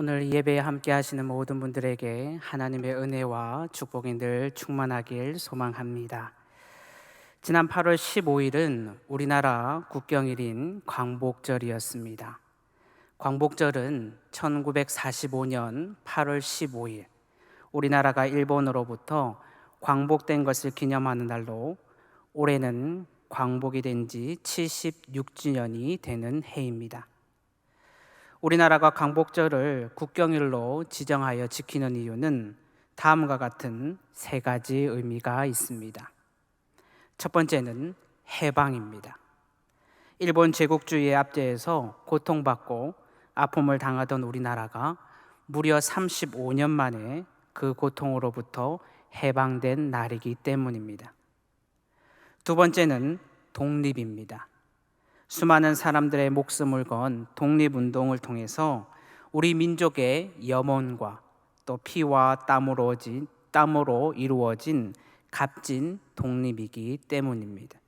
오늘 예배에 함께 하시는 모든 분들에게 하나님의 은혜와 축복이 늘 충만하길 소망합니다. 지난 8월 15일은 우리나라 국경일인 광복절이었습니다. 광복절은 1945년 8월 15일 우리나라가 일본으로부터 광복된 것을 기념하는 날로 올해는 광복이 된 지 76주년이 되는 해입니다. 우리나라가 광복절을 국경일로 지정하여 지키는 이유는 다음과 같은 세 가지 의미가 있습니다. 첫 번째는 해방입니다. 일본 제국주의의 압제에서 고통받고 아픔을 당하던 우리나라가 무려 35년 만에 그 고통으로부터 해방된 날이기 때문입니다. 두 번째는 독립입니다. 수많은 사람들의 목숨을 건 독립운동을 통해서 우리 민족의 염원과 또 피와 땀으로, 땀으로 이루어진 값진 독립이기 때문입니다.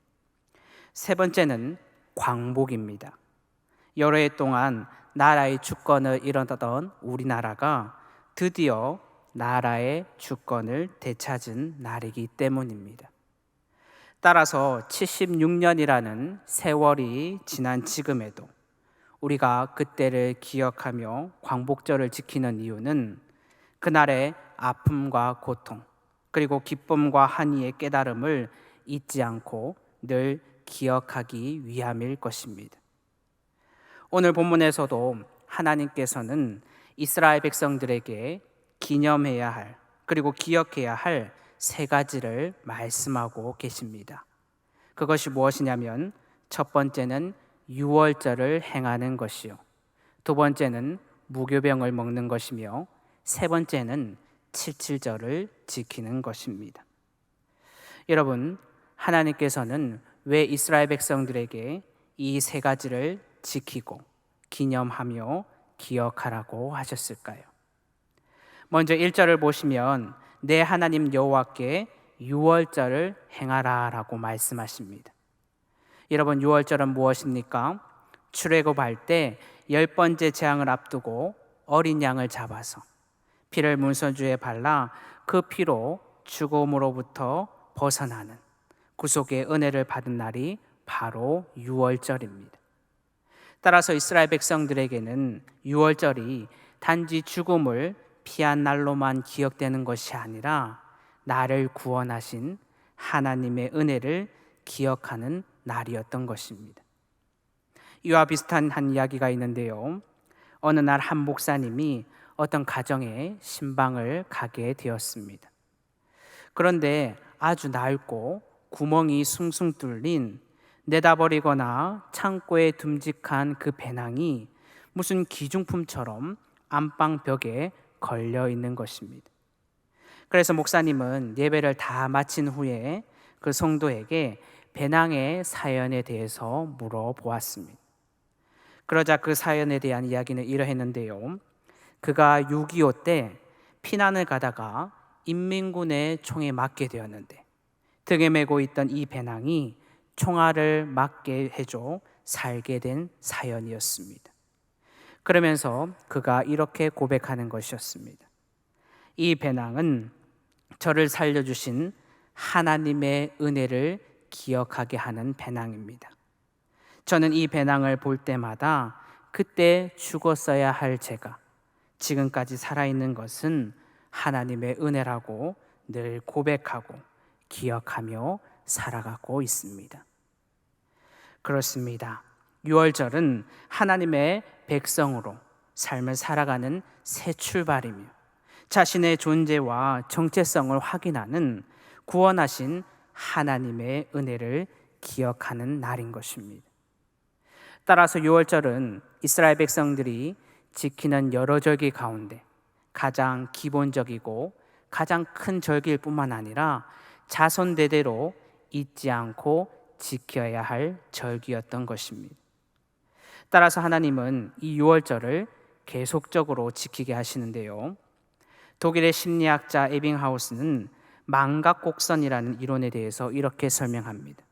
세 번째는 광복입니다. 여러 해 동안 나라의 주권을 잃어던 우리나라가 드디어 나라의 주권을 되찾은 날이기 때문입니다. 따라서 76년이라는 세월이 지난 지금에도 우리가 그때를 기억하며 광복절을 지키는 이유는 그날의 아픔과 고통, 그리고 기쁨과 한이의 깨달음을 잊지 않고 늘 기억하기 위함일 것입니다. 오늘 본문에서도 하나님께서는 이스라엘 백성들에게 기념해야 할, 그리고 기억해야 할 세 가지를 말씀하고 계십니다. 그것이 무엇이냐면 첫 번째는 유월절을 행하는 것이요. 두 번째는 무교병을 먹는 것이며 세 번째는 칠칠절을 지키는 것입니다. 여러분, 하나님께서는 왜 이스라엘 백성들에게 이 세 가지를 지키고 기념하며 기억하라고 하셨을까요? 먼저 1절을 보시면 내 하나님 여호와께 유월절을 행하라라고 말씀하십니다. 여러분 유월절은 무엇입니까? 출애굽할 때 열 번째 재앙을 앞두고 어린 양을 잡아서 피를 문서주에 발라 그 피로 죽음으로부터 벗어나는 구속의 은혜를 받은 날이 바로 유월절입니다. 따라서 이스라엘 백성들에게는 유월절이 단지 죽음을 피한 날로만 기억되는 것이 아니라 나를 구원하신 하나님의 은혜를 기억하는 날이었던 것입니다. 이와 비슷한 한 이야기가 있는데요. 어느 날 한 목사님이 어떤 가정에 신방을 가게 되었습니다. 그런데 아주 낡고 구멍이 숭숭 뚫린 내다버리거나 창고에 듬직한 그 배낭이 무슨 기중품처럼 안방 벽에 걸려 있는 것입니다. 그래서 목사님은 예배를 다 마친 후에 그 성도에게 배낭의 사연에 대해서 물어보았습니다. 그러자 그 사연에 대한 이야기는 이러했는데요. 그가 6.25 때 피난을 가다가 인민군의 총에 맞게 되었는데 등에 메고 있던 이 배낭이 총알을 맞게 해줘 살게 된 사연이었습니다. 그러면서 그가 이렇게 고백하는 것이었습니다. 이 배낭은 저를 살려주신 하나님의 은혜를 기억하게 하는 배낭입니다. 저는 이 배낭을 볼 때마다 그때 죽었어야 할 제가 지금까지 살아있는 것은 하나님의 은혜라고 늘 고백하고 기억하며 살아가고 있습니다. 그렇습니다. 6월절은 하나님의 백성으로 삶을 살아가는 새 출발이며 자신의 존재와 정체성을 확인하는 구원하신 하나님의 은혜를 기억하는 날인 것입니다. 따라서 6월절은 이스라엘 백성들이 지키는 여러 절기 가운데 가장 기본적이고 가장 큰 절기일 뿐만 아니라 자손 대대로 잊지 않고 지켜야 할 절기였던 것입니다. 따라서 하나님은 이 6월절을 계속적으로 지키게 하시는데요. 독일의 심리학자 에빙하우스는 망각곡선이라는 이론에 대해서 이렇게 설명합니다.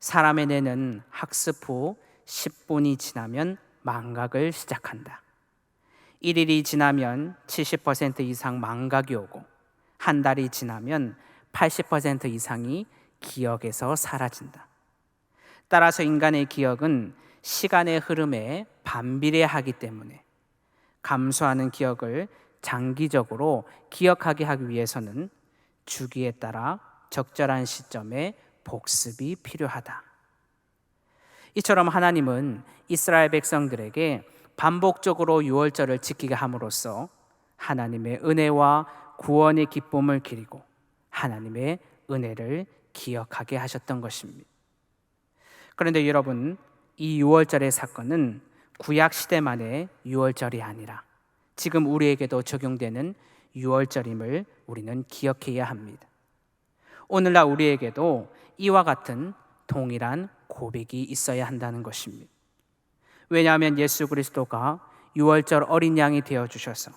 사람의 뇌는 학습 후 10분이 지나면 망각을 시작한다. 1일이 지나면 70% 이상 망각이 오고 한 달이 지나면 80% 이상이 기억에서 사라진다. 따라서 인간의 기억은 시간의 흐름에 반비례하기 때문에 감소하는 기억을 장기적으로 기억하게 하기 위해서는 주기에 따라 적절한 시점에 복습이 필요하다. 이처럼 하나님은 이스라엘 백성들에게 반복적으로 유월절을 지키게 함으로써 하나님의 은혜와 구원의 기쁨을 기리고 하나님의 은혜를 기억하게 하셨던 것입니다. 그런데 여러분, 이 유월절의 사건은 구약 시대만의 유월절이 아니라 지금 우리에게도 적용되는 유월절임을 우리는 기억해야 합니다. 오늘날 우리에게도 이와 같은 동일한 고백이 있어야 한다는 것입니다. 왜냐하면 예수 그리스도가 유월절 어린 양이 되어 주셔서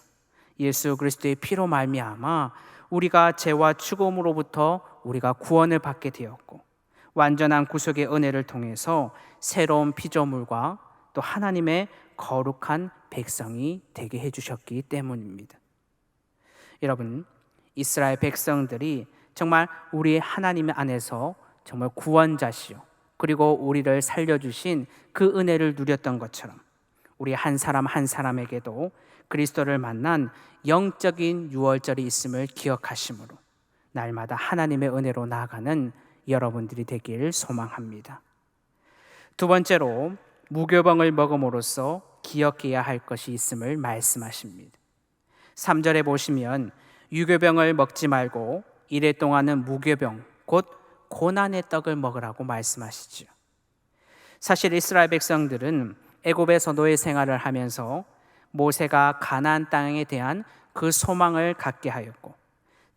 예수 그리스도의 피로 말미암아 우리가 죄와 죽음으로부터 우리가 구원을 받게 되었고 완전한 구속의 은혜를 통해서 새로운 피조물과 또 하나님의 거룩한 백성이 되게 해 주셨기 때문입니다. 여러분, 이스라엘 백성들이 정말 우리 하나님 안에서 정말 구원자시요. 그리고 우리를 살려주신 그 은혜를 누렸던 것처럼 우리 한 사람 한 사람에게도 그리스도를 만난 영적인 유월절이 있음을 기억하심으로 날마다 하나님의 은혜로 나아가는 여러분들이 되길 소망합니다. 두 번째로 무교병을 먹음으로써 기억해야 할 것이 있음을 말씀하십니다. 3절에 보시면 유교병을 먹지 말고 이래 동안은 무교병 곧 고난의 떡을 먹으라고 말씀하시죠. 사실 이스라엘 백성들은 애굽에서 노예 생활을 하면서 모세가 가나안 땅에 대한 그 소망을 갖게 하였고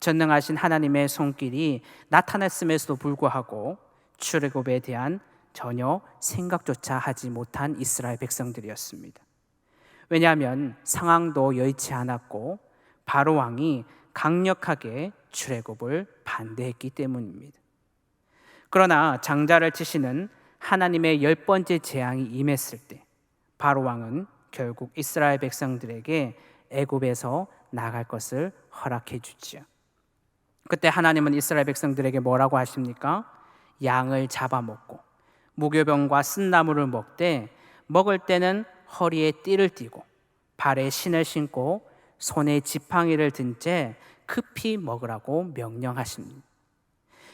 전능하신 하나님의 손길이 나타났음에도 불구하고 출애굽에 대한 전혀 생각조차 하지 못한 이스라엘 백성들이었습니다. 왜냐하면 상황도 여의치 않았고 바로 왕이 강력하게 출애굽을 반대했기 때문입니다. 그러나 장자를 치시는 하나님의 열 번째 재앙이 임했을 때 바로 왕은 결국 이스라엘 백성들에게 애굽에서 나갈 것을 허락해 주지요. 그때 하나님은 이스라엘 백성들에게 뭐라고 하십니까? 양을 잡아먹고 무교병과 쓴나무를 먹되 먹을 때는 허리에 띠를 띠고 발에 신을 신고 손에 지팡이를 든 채 급히 먹으라고 명령하십니다.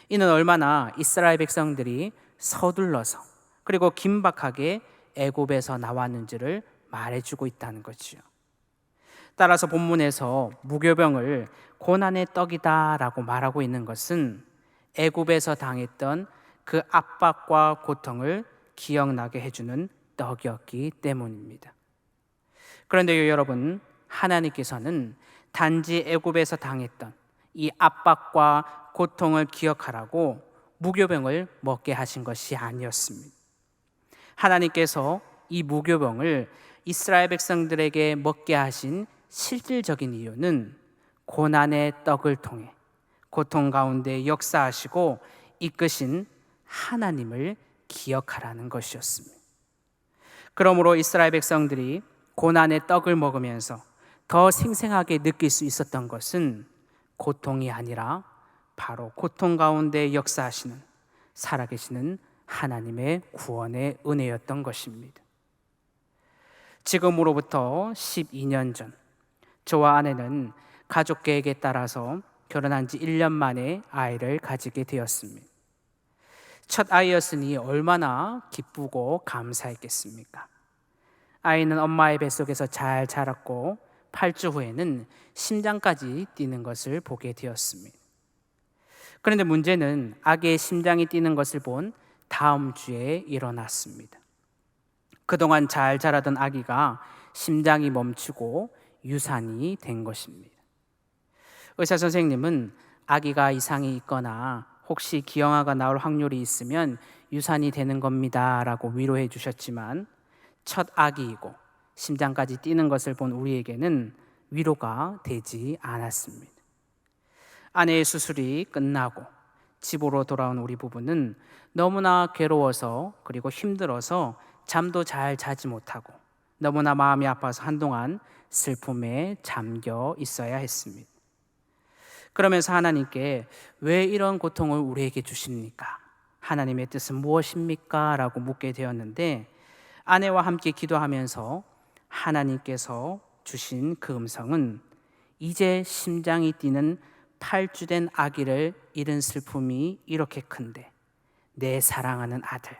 이는 얼마나 이스라엘 백성들이 서둘러서 그리고 긴박하게 애굽에서 나왔는지를 말해주고 있다는 거지요. 따라서 본문에서 무교병을 고난의 떡이다라고 말하고 있는 것은 애굽에서 당했던 그 압박과 고통을 기억나게 해주는 떡이었기 때문입니다. 그런데 여러분, 하나님께서는 단지 애굽에서 당했던 이 압박과 고통을 기억하라고 무교병을 먹게 하신 것이 아니었습니다. 하나님께서 이 무교병을 이스라엘 백성들에게 먹게 하신 실질적인 이유는 고난의 떡을 통해 고통 가운데 역사하시고 이끄신 하나님을 기억하라는 것이었습니다. 그러므로 이스라엘 백성들이 고난의 떡을 먹으면서 더 생생하게 느낄 수 있었던 것은 고통이 아니라 바로 고통 가운데 역사하시는 살아계시는 하나님의 구원의 은혜였던 것입니다. 지금으로부터 12년 전, 저와 아내는 가족 계획에 따라서 결혼한 지 1년 만에 아이를 가지게 되었습니다. 첫 아이였으니 얼마나 기쁘고 감사했겠습니까? 아이는 엄마의 뱃속에서 잘 자랐고 8주 후에는 심장까지 뛰는 것을 보게 되었습니다. 그런데 문제는 아기의 심장이 뛰는 것을 본 다음 주에 일어났습니다. 그동안 잘 자라던 아기가 심장이 멈추고 유산이 된 것입니다. 의사 선생님은 아기가 이상이 있거나 혹시 기형아가 나올 확률이 있으면 유산이 되는 겁니다라고 위로해 주셨지만 첫 아기이고 심장까지 뛰는 것을 본 우리에게는 위로가 되지 않았습니다. 아내의 수술이 끝나고 집으로 돌아온 우리 부부는 너무나 괴로워서 그리고 힘들어서 잠도 잘 자지 못하고 너무나 마음이 아파서 한동안 슬픔에 잠겨 있어야 했습니다. 그러면서 하나님께 왜 이런 고통을 우리에게 주십니까? 하나님의 뜻은 무엇입니까? 라고 묻게 되었는데 아내와 함께 기도하면서 하나님께서 주신 그 음성은 이제 심장이 뛰는 팔주된 아기를 잃은 슬픔이 이렇게 큰데 내 사랑하는 아들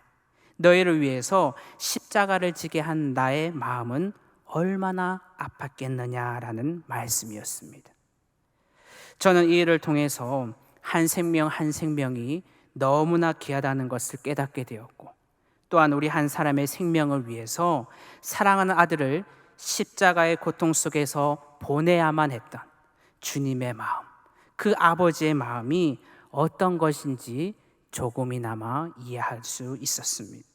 너희를 위해서 십자가를 지게 한 나의 마음은 얼마나 아팠겠느냐라는 말씀이었습니다. 저는 이 일을 통해서 한 생명 한 생명이 너무나 귀하다는 것을 깨닫게 되었고 또한 우리 한 사람의 생명을 위해서 사랑하는 아들을 십자가의 고통 속에서 보내야만 했던 주님의 마음, 그 아버지의 마음이 어떤 것인지 조금이나마 이해할 수 있었습니다.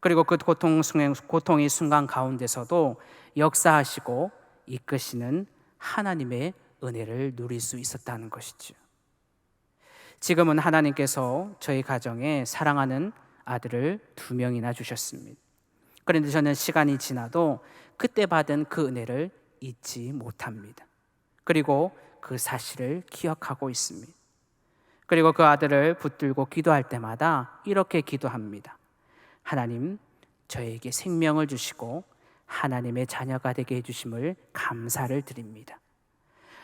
그리고 그 고통, 고통의 순간 가운데서도 역사하시고 이끄시는 하나님의 은혜를 누릴 수 있었다는 것이죠. 지금은 하나님께서 저희 가정에 사랑하는 아들을 두 명이나 주셨습니다. 그런데 저는 시간이 지나도 그때 받은 그 은혜를 잊지 못합니다. 그리고 그 사실을 기억하고 있습니다. 그리고 그 아들을 붙들고 기도할 때마다 이렇게 기도합니다. 하나님, 저에게 생명을 주시고 하나님의 자녀가 되게 해주심을 감사를 드립니다.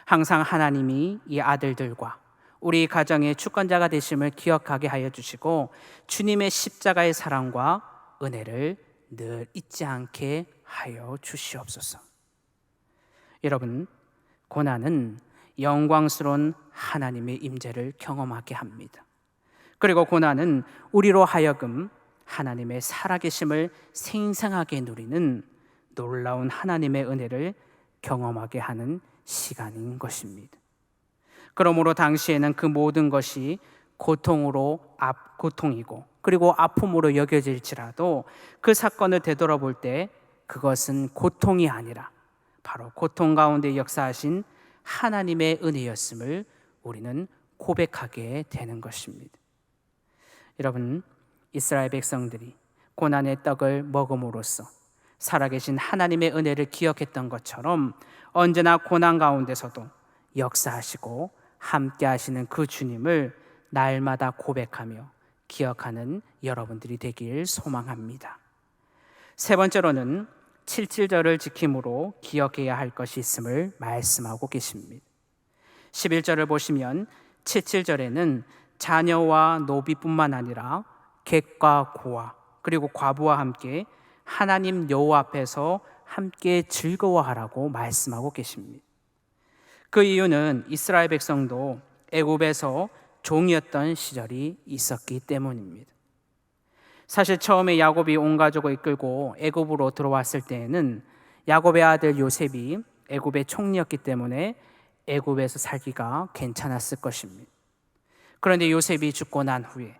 항상 하나님이 이 아들들과 우리 가정의 주권자가 되심을 기억하게 하여 주시고 주님의 십자가의 사랑과 은혜를 늘 잊지 않게 하여 주시옵소서. 여러분, 고난은 영광스러운 하나님의 임재를 경험하게 합니다. 그리고 고난은 우리로 하여금 하나님의 살아계심을 생생하게 누리는 놀라운 하나님의 은혜를 경험하게 하는 시간인 것입니다. 그러므로 당시에는 그 모든 것이 고통으로 앞 고통이고 그리고 아픔으로 여겨질지라도 그 사건을 되돌아볼 때 그것은 고통이 아니라 바로 고통 가운데 역사하신 하나님의 은혜였음을 우리는 고백하게 되는 것입니다. 여러분, 이스라엘 백성들이 고난의 떡을 먹음으로써 살아계신 하나님의 은혜를 기억했던 것처럼 언제나 고난 가운데서도 역사하시고 함께 하시는 그 주님을 날마다 고백하며 기억하는 여러분들이 되길 소망합니다. 세 번째로는 7절을 지킴으로 기억해야 할 것이 있음을 말씀하고 계십니다. 11절을 보시면 77절에는 자녀와 노비뿐만 아니라 객과 고아 그리고 과부와 함께 하나님 여호와 앞에서 함께 즐거워하라고 말씀하고 계십니다. 그 이유는 이스라엘 백성도 애굽에서 종이었던 시절이 있었기 때문입니다. 사실 처음에 야곱이 온 가족을 이끌고 애굽으로 들어왔을 때에는 야곱의 아들 요셉이 애굽의 총리였기 때문에 애굽에서 살기가 괜찮았을 것입니다. 그런데 요셉이 죽고 난 후에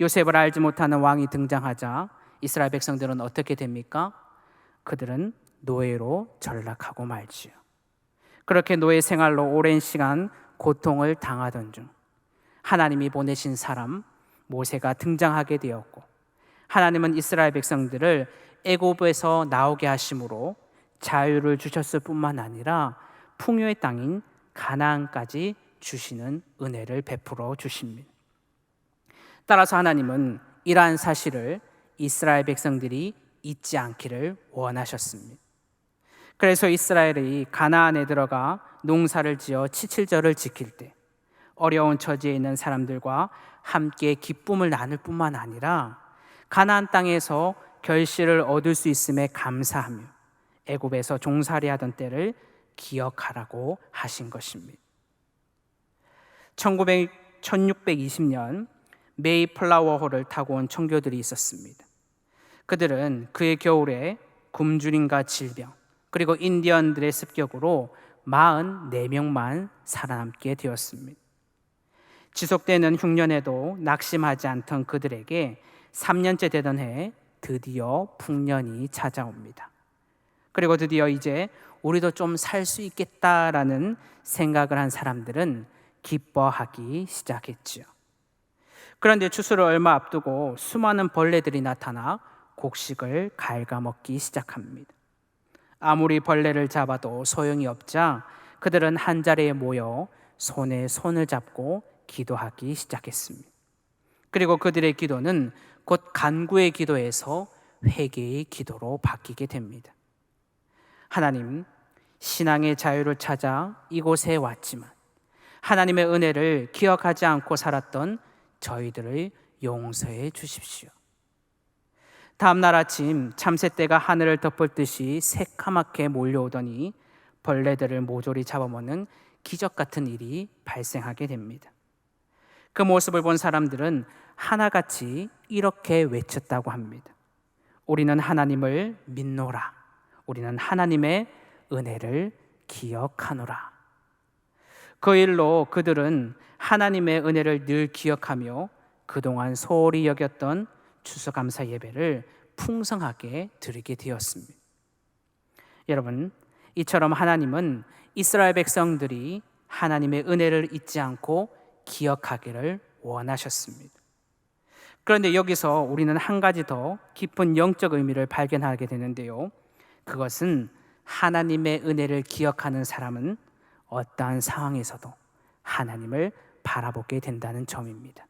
요셉을 알지 못하는 왕이 등장하자 이스라엘 백성들은 어떻게 됩니까? 그들은 노예로 전락하고 말지요. 그렇게 노예 생활로 오랜 시간 고통을 당하던 중 하나님이 보내신 사람 모세가 등장하게 되었고 하나님은 이스라엘 백성들을 애굽에서 나오게 하심으로 자유를 주셨을 뿐만 아니라 풍요의 땅인 가나안까지 주시는 은혜를 베풀어 주십니다. 따라서 하나님은 이러한 사실을 이스라엘 백성들이 잊지 않기를 원하셨습니다. 그래서 이스라엘이 가나안에 들어가 농사를 지어 치칠절을 지킬 때 어려운 처지에 있는 사람들과 함께 기쁨을 나눌 뿐만 아니라 가나안 땅에서 결실을 얻을 수 있음에 감사하며 애굽에서 종살이 하던 때를 기억하라고 하신 것입니다. 1900, 1620년 메이 플라워홀을 타고 온 청교들이 있었습니다. 그들은 그의 겨울에 굶주림과 질병, 그리고 인디언들의 습격으로 44명만 살아남게 되었습니다. 지속되는 흉년에도 낙심하지 않던 그들에게 3년째 되던 해 드디어 풍년이 찾아옵니다. 그리고 드디어 이제 우리도 좀 살 수 있겠다라는 생각을 한 사람들은 기뻐하기 시작했지요. 그런데 추수를 얼마 앞두고 수많은 벌레들이 나타나 곡식을 갉아먹기 시작합니다. 아무리 벌레를 잡아도 소용이 없자 그들은 한 자리에 모여 손에 손을 잡고 기도하기 시작했습니다. 그리고 그들의 기도는 곧 간구의 기도에서 회개의 기도로 바뀌게 됩니다. 하나님, 신앙의 자유를 찾아 이곳에 왔지만 하나님의 은혜를 기억하지 않고 살았던 저희들을 용서해 주십시오. 다음 날 아침 참새떼가 하늘을 덮을 듯이 새카맣게 몰려오더니 벌레들을 모조리 잡아먹는 기적 같은 일이 발생하게 됩니다. 그 모습을 본 사람들은 하나같이 이렇게 외쳤다고 합니다. 우리는 하나님을 믿노라. 우리는 하나님의 은혜를 기억하노라. 그 일로 그들은 하나님의 은혜를 늘 기억하며 그동안 소홀히 여겼던 추수감사 예배를 풍성하게 드리게 되었습니다. 여러분, 이처럼 하나님은 이스라엘 백성들이 하나님의 은혜를 잊지 않고 기억하기를 원하셨습니다. 그런데 여기서 우리는 한 가지 더 깊은 영적 의미를 발견하게 되는데요. 그것은 하나님의 은혜를 기억하는 사람은 어떠한 상황에서도 하나님을 바라보게 된다는 점입니다.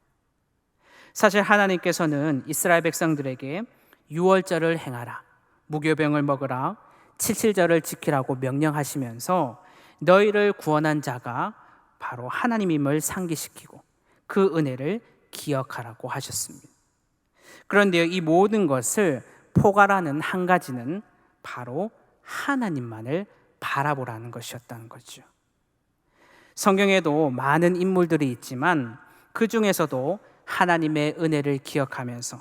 사실 하나님께서는 이스라엘 백성들에게 유월절을 행하라, 무교병을 먹으라, 칠칠절을 지키라고 명령하시면서 너희를 구원한 자가 바로 하나님임을 상기시키고 그 은혜를 기억하라고 하셨습니다. 그런데 이 모든 것을 포괄하는 한 가지는 바로 하나님만을 바라보라는 것이었다는 거죠. 성경에도 많은 인물들이 있지만 그 중에서도 하나님의 은혜를 기억하면서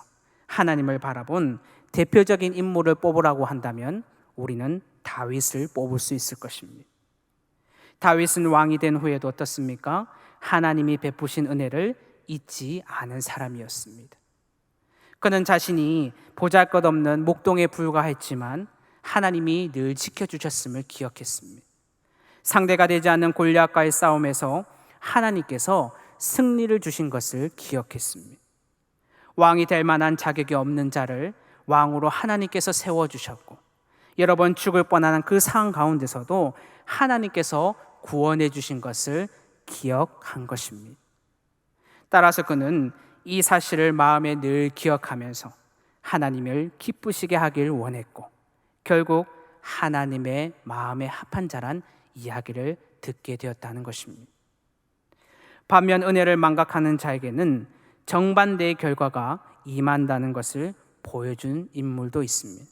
하나님을 바라본 대표적인 인물을 뽑으라고 한다면 우리는 다윗을 뽑을 수 있을 것입니다. 다윗은 왕이 된 후에도 어떻습니까? 하나님이 베푸신 은혜를 잊지 않은 사람이었습니다. 그는 자신이 보잘 것 없는 목동에 불과했지만 하나님이 늘 지켜주셨음을 기억했습니다. 상대가 되지 않는 골리앗과의 싸움에서 하나님께서 승리를 주신 것을 기억했습니다. 왕이 될 만한 자격이 없는 자를 왕으로 하나님께서 세워 주셨고 여러 번 죽을 뻔한 그 상황 가운데서도 하나님께서 구원해 주신 것을 기억한 것입니다. 따라서 그는 이 사실을 마음에 늘 기억하면서 하나님을 기쁘시게 하길 원했고 결국 하나님의 마음에 합한 자란 이야기를 듣게 되었다는 것입니다. 반면 은혜를 망각하는 자에게는 정반대의 결과가 임한다는 것을 보여준 인물도 있습니다.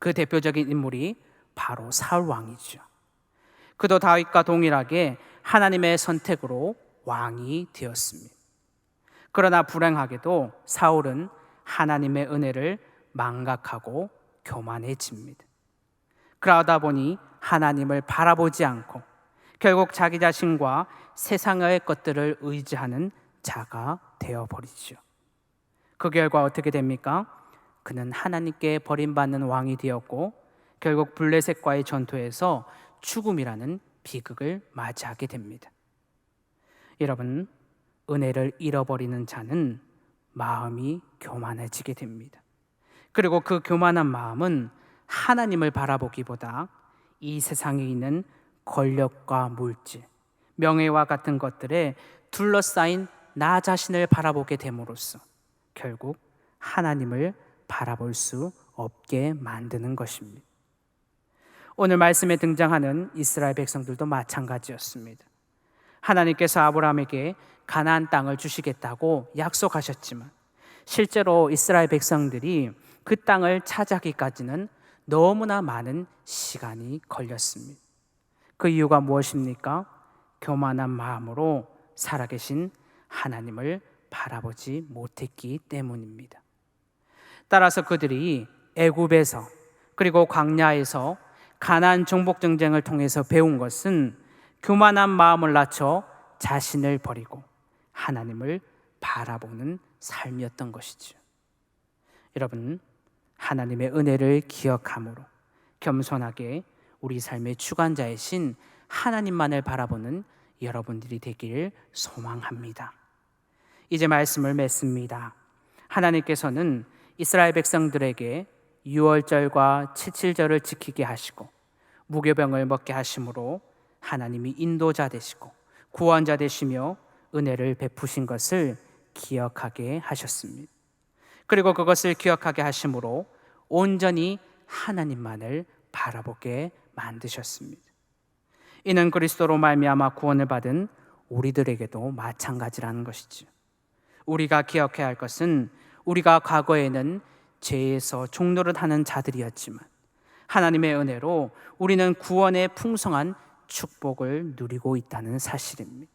그 대표적인 인물이 바로 사울 왕이죠. 그도 다윗과 동일하게 하나님의 선택으로 왕이 되었습니다. 그러나 불행하게도 사울은 하나님의 은혜를 망각하고 교만해집니다. 그러다 보니 하나님을 바라보지 않고 결국 자기 자신과 세상의 것들을 의지하는 자가 되어 버리죠. 그 결과 어떻게 됩니까? 그는 하나님께 버림받는 왕이 되었고 결국 블레셋과의 전투에서 죽음이라는 비극을 맞이하게 됩니다. 여러분, 은혜를 잃어버리는 자는 마음이 교만해지게 됩니다. 그리고 그 교만한 마음은 하나님을 바라보기보다 이 세상에 있는 권력과 물질, 명예와 같은 것들에 둘러싸인 나 자신을 바라보게 됨으로써 결국 하나님을 바라볼 수 없게 만드는 것입니다. 오늘 말씀에 등장하는 이스라엘 백성들도 마찬가지였습니다. 하나님께서 아브라함에게 가나안 땅을 주시겠다고 약속하셨지만 실제로 이스라엘 백성들이 그 땅을 차지하기까지는 너무나 많은 시간이 걸렸습니다. 그 이유가 무엇입니까? 교만한 마음으로 살아계신 하나님을 바라보지 못했기 때문입니다. 따라서 그들이 애굽에서 그리고 광야에서 가난 정복 전쟁을 통해서 배운 것은 교만한 마음을 낮춰 자신을 버리고 하나님을 바라보는 삶이었던 것이죠. 여러분, 하나님의 은혜를 기억함으로 겸손하게 우리 삶의 주관자이신 하나님만을 바라보는 여러분들이 되기를 소망합니다. 이제 말씀을 맺습니다. 하나님께서는 이스라엘 백성들에게 유월절과 칠칠절을 지키게 하시고 무교병을 먹게 하심으로 하나님이 인도자 되시고 구원자 되시며 은혜를 베푸신 것을 기억하게 하셨습니다. 그리고 그것을 기억하게 하심으로 온전히 하나님만을 바라보게 만드셨습니다. 이는 그리스도로 말미암아 구원을 받은 우리들에게도 마찬가지라는 것이죠. 우리가 기억해야 할 것은 우리가 과거에는 죄에서 종노릇 하는 자들이었지만 하나님의 은혜로 우리는 구원의 풍성한 축복을 누리고 있다는 사실입니다.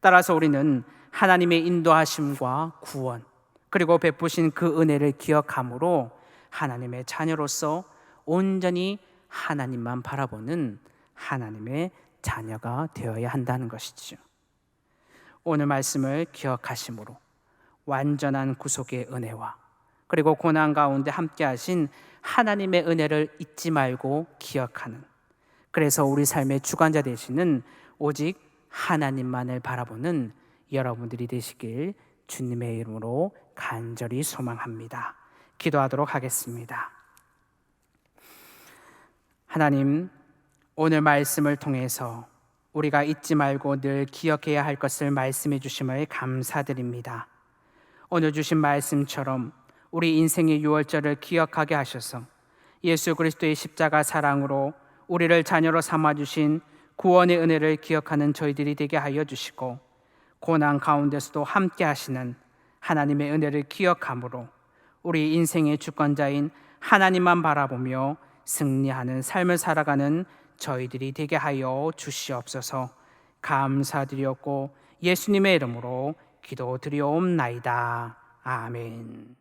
따라서 우리는 하나님의 인도하심과 구원 그리고 베푸신 그 은혜를 기억함으로 하나님의 자녀로서 온전히 하나님만 바라보는 하나님의 자녀가 되어야 한다는 것이지요. 오늘 말씀을 기억하심으로 완전한 구속의 은혜와 그리고 고난 가운데 함께 하신 하나님의 은혜를 잊지 말고 기억하는 그래서 우리 삶의 주관자 되시는 오직 하나님만을 바라보는 여러분들이 되시길 주님의 이름으로 간절히 소망합니다. 기도하도록 하겠습니다. 하나님, 오늘 말씀을 통해서 우리가 잊지 말고 늘 기억해야 할 것을 말씀해 주심을 감사드립니다. 오늘 주신 말씀처럼 우리 인생의 유월절을 기억하게 하셔서 예수 그리스도의 십자가 사랑으로 우리를 자녀로 삼아 주신 구원의 은혜를 기억하는 저희들이 되게 하여 주시고 고난 가운데서도 함께 하시는 하나님의 은혜를 기억함으로 우리 인생의 주권자인 하나님만 바라보며 승리하는 삶을 살아가는 저희들이 되게 하여 주시옵소서 감사드렸고 예수님의 이름으로 기도드리옵나이다. 아멘.